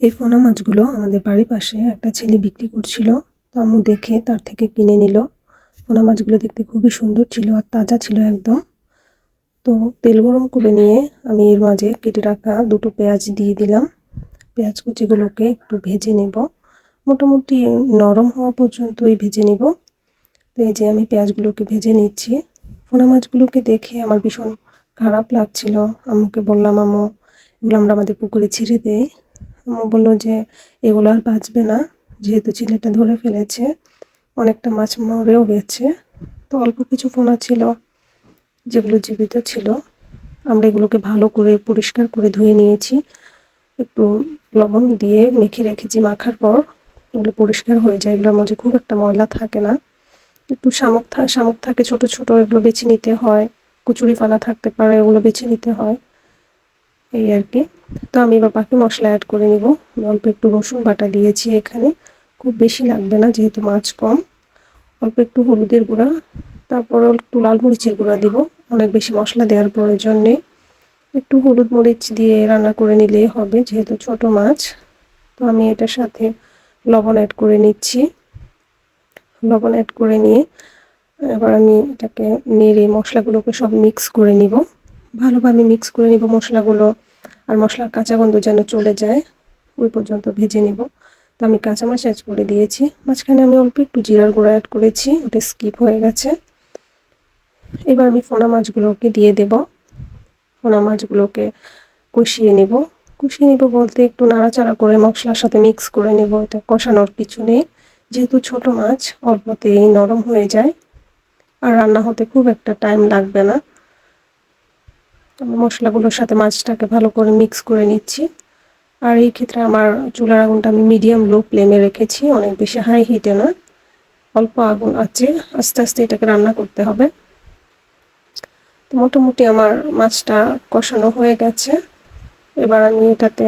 এই পোনা মাছগুলো আমাদের বাড়ির পাশে একটা ছেলে বিক্রি করছিল। তো আম্মু দেখে তার থেকে কিনে নিল। পোনা মাছগুলো দেখতে খুবই সুন্দর ছিল আর তাজা ছিল একদম। তো তেল গরম করে নিয়ে আমি এর মাঝে কেটে রাখা দুটো পেঁয়াজ দিয়ে দিলাম। পেঁয়াজ কুচিগুলোকে একটু ভেজে নেব। মোটামুটি নরম হওয়া পর্যন্তই ভেজে নেব। তো এই যে আমি পেঁয়াজগুলোকে ভেজে নিচ্ছি। পোনা মাছগুলোকে দেখে আমার ভীষণ খারাপ লাগছিল। আম্মুকে বললাম, আম্মু, এগুলো আমরা আমাদের পুকুরে ছেড়ে আম্মু বলল যে এগুলো আর বাঁচবে না, যেহেতু ছেলেটা ধরে ফেলেছে, অনেকটা মাছ মরেও গেছে। তো অল্প কিছু পোনা ছিল যেগুলো জীবিত ছিল। আমরা এগুলোকে ভালো করে পরিষ্কার করে ধুয়ে নিয়েছি। একটু লবণ দিয়ে মেখে রেখেছি মাখার পর। এগুলো পরিষ্কার হয়ে যায়, এগুলোর মধ্যে খুব একটা ময়লা থাকে না। একটু শামুক শামুক থাকে ছোট ছোট, এগুলো বেছে নিতে হয়। কুচুরি ফালা থাকতে পারে, এগুলো বেছে নিতে হয়। এই আর কি। তো আমি এবার বাকি মশলা অ্যাড করে নিব। অল্প একটু রসুন বাটা দিয়েছি এখানে। খুব বেশি লাগবে না, যেহেতু মাছ কম। অল্প একটু হলুদের গুঁড়া, তারপর একটু লাল মরিচের গুঁড়া দিব। অনেক বেশি মশলা দেওয়ার প্রয়োজন নেই। একটু হলুদ মরিচ দিয়ে রান্না করে নিলেই হবে, যেহেতু ছোট মাছ। তো আমি এটার সাথে লবণ অ্যাড করে নিচ্ছি। লবণ অ্যাড করে নিয়ে এবার আমি এটাকে নেড়ে মশলাগুলোকে সব মিক্স করে নিব। ভালোভাবে মিক্স করে নিব মশলাগুলো। আর মশলার কাঁচা গন্ধ যেন চলে যায়, ওই পর্যন্ত ভেজে নেব। তো আমি কাঁচা মাছ অ্যাড করে দিয়েছি। মাঝখানে আমি অল্প একটু জিরার গুঁড়ো অ্যাড করেছি, ওটা স্কিপ হয়ে গেছে। এবার আমি ফোনা মাছগুলোকে দিয়ে দেব। ফোনা মাছগুলোকে কষিয়ে নেব। কষিয়ে নেব বলতে একটু নাড়াচাড়া করে মশলার সাথে মিক্স করে নেব, এটা কষানোর কিছু নেই। যেহেতু ছোট মাছ, অল্পতেই নরম হয়ে যায়। আর রান্না হতে খুব একটা টাইম লাগবে না। মশলাগুলোর সাথে মাছটাকে ভালো করে মিক্স করে নিচ্ছি। আর এই ক্ষেত্রে আমার চুলার আগুনটা আমি মিডিয়াম লো ফ্লেমে রেখেছি, অনেক বেশি হাই হিটে না, অল্প আগুন আছে, আস্তে আস্তে এটাকে রান্না করতে হবে। তো মোটামুটি আমার মাছটা কষানো হয়ে গেছে। এবার আমি এটাতে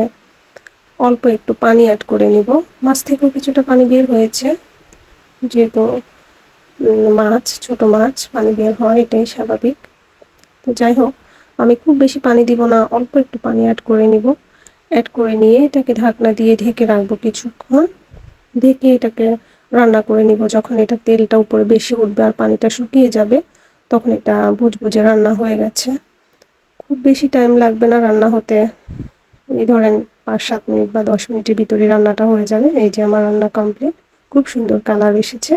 অল্প একটু পানি অ্যাড করে নিব। মাছ থেকেও কিছুটা পানি বের হয়েছে, যেহেতু মাছ, ছোট মাছ, পানি বের হয় এটাই স্বাভাবিক। তো যাই হোক আমি খুব বেশি পানি দিব না, অল্প একটু পানি অ্যাড করে নিব। অ্যাড করে নিয়ে এটাকে ঢাকনা দিয়ে ঢেকে রাখব কিছুক্ষণ। ঢেকে এটাকে রান্না করে নিব। যখন এটা তেলটা উপরে বেশি উঠবে আর পানিটা শুকিয়ে যাবে, তখন এটা বুঝব যে রান্না হয়ে গেছে। খুব বেশি টাইম লাগবে না রান্না হতে। এই ধরেন পাঁচ, সাত মিনিট বা দশ মিনিটের ভিতরে রান্নাটা হয়ে যাবে। এই যে আমার রান্না কমপ্লিট খুব সুন্দর কালার এসেছে।